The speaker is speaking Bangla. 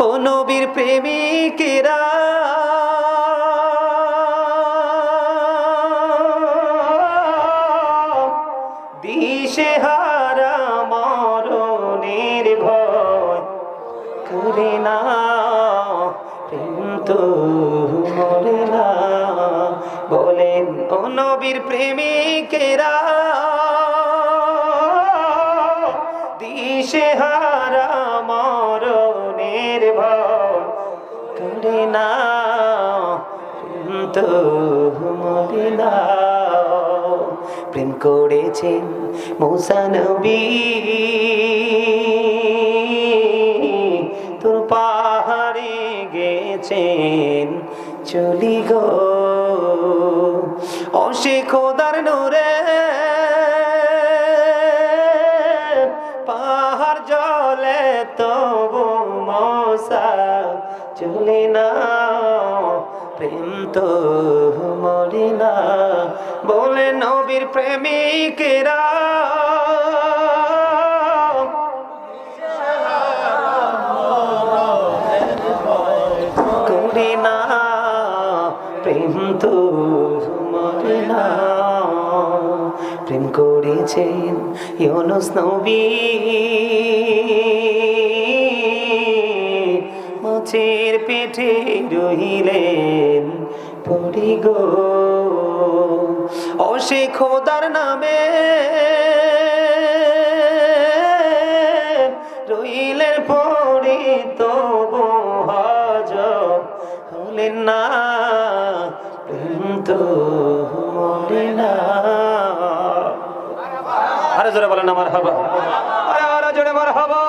ও নবীর প্রেমিকেরা। দিশে হারা করে না না। বলেন নবীর প্রেমিকেরা দিশে হারা তো প্রেম করেছেন মৌসানবী তোর পাহাড়ে গেছেন, চলি গো। অসে খোদার নোরে পাহাড় জলে তবু মশা চলে না। প্রেম তো মরে না বলে নবীর প্রেমিকেরা। করে না, প্রেম তো মরে না প্রেম করেছেন ইউনুস নবী। মাছের পেটে রহিলেন। পড়ি গো অসে খোদার নামে রইলেন পড়ি, তবু হাজ হলেন না। প্রেম তো মরে না। আরে জোরে বলেন আমার হাবা। আরে আরে জোরে আমার হাবা।